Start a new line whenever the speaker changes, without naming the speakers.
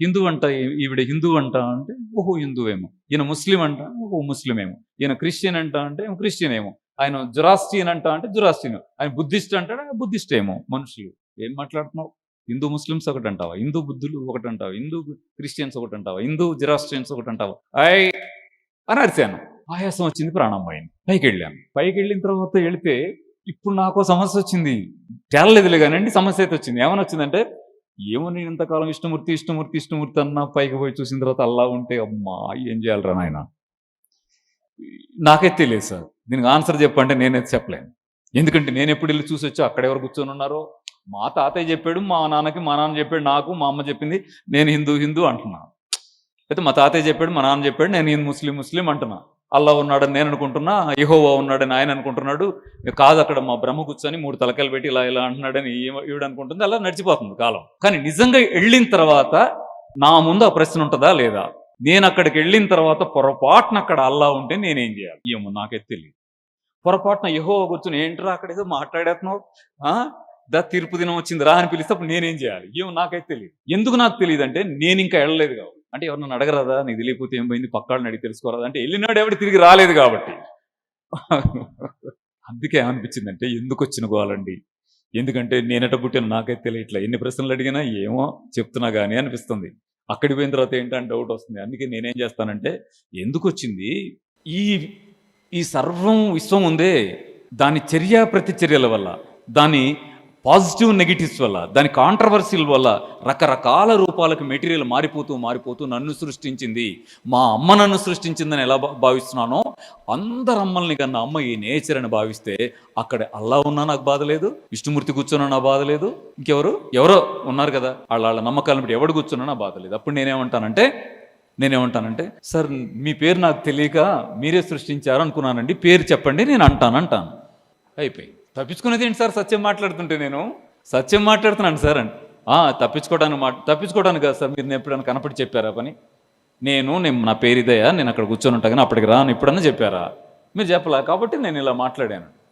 హిందూ అంట ఈవిడ హిందూ అంట అంటే ఓహో హిందువేమో. ఈయన ముస్లిం అంట ఓహో ముస్లిం ఏమో ఈయన క్రిస్టియన్ అంట అంటే ఏమో క్రిస్టియన్ ఏమో ఆయన జురాస్టియన్ అంట అంటే జురాస్టియన్. ఆయన బుద్ధిస్ట్ అంటాడు బుద్ధిస్ట్ ఏమో మనుషులు. ఏం మాట్లాడుతున్నావు? హిందూ ముస్లిమ్స్ ఒకటి అంటావా హిందూ బుద్ధులు ఒకటి అంటావా హిందూ క్రిస్టియన్స్ ఒకటి అంటావా హిందూ జిరాస్టియన్స్ ఒకటి అంటావా ఐ అని అరిచాను ఆయాసం వచ్చింది ప్రాణం పోయింది. పైకి వెళ్ళాను పైకి వెళ్ళిన తర్వాత వెళితే ఇప్పుడు నాకు సమస్య వచ్చింది. తేలలేదులే కానండి సమస్య అయితే వచ్చింది. ఏమైనా వచ్చిందంటే ఏమో నేను ఇంతకాలం ఇష్టమూర్తి ఇష్టమూర్తి ఇష్టమూర్తి అన్న పైకి పోయి చూసిన తర్వాత అల్లా ఉంటే అమ్మా ఏం చేయాలరా నాయన? నాకైతే తెలియదు సార్. దీనికి ఆన్సర్ చెప్పంటే నేనైతే చెప్పలేను. ఎందుకంటే నేను ఎప్పుడు వెళ్ళి చూసి వచ్చా? అక్కడ ఎవరు కూర్చొని ఉన్నారో? మా తాతయ్య చెప్పాడు మా నాన్నకి మా నాన్న చెప్పాడు నాకు మా అమ్మ చెప్పింది నేను హిందూ హిందూ అంటున్నాను అయితే మా తాతయ్య చెప్పాడు మా నాన్న చెప్పాడు నేను హిందూ ముస్లిం ముస్లిం అంటున్నాను అల్లా ఉన్నాడని నేను అనుకుంటున్నా ఇహోవా ఉన్నాడని ఆయన అనుకుంటున్నాడు. కాదు అక్కడ మా బ్రహ్మ కూర్చొని మూడు తలకాయలు పెట్టి ఇలా ఇలా అంటున్నాడని ఈవిడ అనుకుంటుంది. అలా నడిచిపోతుంది కాలం. కానీ నిజంగా వెళ్ళిన తర్వాత నా ముందు ఆ ప్రశ్న ఉంటుందా లేదా? నేను అక్కడికి వెళ్ళిన తర్వాత పొరపాటున అక్కడ అల్లా ఉంటే నేనేం చేయాలి? ఏమో నాకైతే తెలియదు పొరపాటున యహో కూర్చొని ఏంట్రా అక్కడ ఏదో మాట్లాడేస్తున్నావు? ఆ? దా తీర్పు దినం వచ్చింది రా అని పిలిస్తే అప్పుడు నేనేం చేయాలి? ఏమో నాకైతే తెలియదు ఎందుకు నాకు తెలియదు అంటే నేను ఇంకా వెళ్ళలేదు కాబట్టి. అంటే ఎవరన్నా అడగరాదా? నీకు తెలియకపోతే ఏం పోయింది? పక్కాళ్ళని అడిగి తెలుసుకోరాదా? అంటే వెళ్ళినాడు ఎవడు తిరిగి రాలేదు కాబట్టి. అందుకే ఏమనిపించిందంటే ఎందుకు వచ్చిన గోలండి? ఎందుకంటే నేనట పుట్టిన నాకైతే తెలియట్లే. ఎన్ని ప్రశ్నలు అడిగినా ఏమో చెప్తున్నా కానీ అనిపిస్తుంది. అక్కడికి పోయిన తర్వాత ఏంటంటే డౌట్ వస్తుంది. అందుకే నేనేం చేస్తానంటే ఎందుకు వచ్చింది? ఈ ఈ సర్వం విశ్వం ఉందే దాని చర్య ప్రతిచర్యల వల్ల దాని పాజిటివ్ నెగిటివ్స్ వల్ల దాని కాంట్రవర్సీల వల్ల రకరకాల రూపాలకు మెటీరియల్ మారిపోతూ మారిపోతూ నన్ను సృష్టించింది. మా అమ్మ నన్ను సృష్టించిందని ఎలా భావిస్తున్నానో అందరు అమ్మల్ని కన్నా అమ్మ ఈ నేచర్ అని భావిస్తే అక్కడ అల్లా ఉన్నా నాకు బాధ లేదు విష్ణుమూర్తి కూర్చున్నా నా బాధ లేదు. ఇంకెవరు? ఎవరో ఉన్నారు కదా వాళ్ళ వాళ్ళ నమ్మకాలను బట్టి ఎవడు కూర్చున్నా నా బాధ లేదు. అప్పుడు నేనేమంటానంటే నేనేమంటానంటే సార్ మీ పేరు నాకు తెలియక మీరే సృష్టించారు అనుకున్నానండి పేరు చెప్పండి నేను అంటాను అంటాను అయిపోయింది. తప్పించుకునేది ఏంటి సార్? సత్యం మాట్లాడుతుంటే నేను. సత్యం మాట్లాడుతున్నాను సార్ అండి "ఆ, తప్పించుకోవడానికి మా తప్పించుకోవడానికి కాదు సార్ మీరు నేను ఎప్పుడైనా కనపడి చెప్పారా పని? నేను నేను నా పేరు ఇదయ్యా నేను అక్కడ కూర్చొని ఉంటాను అప్పటికి రాను ఇప్పుడన్నా చెప్పారా? మీరు చెప్పలా? కాబట్టి నేను ఇలా మాట్లాడాను.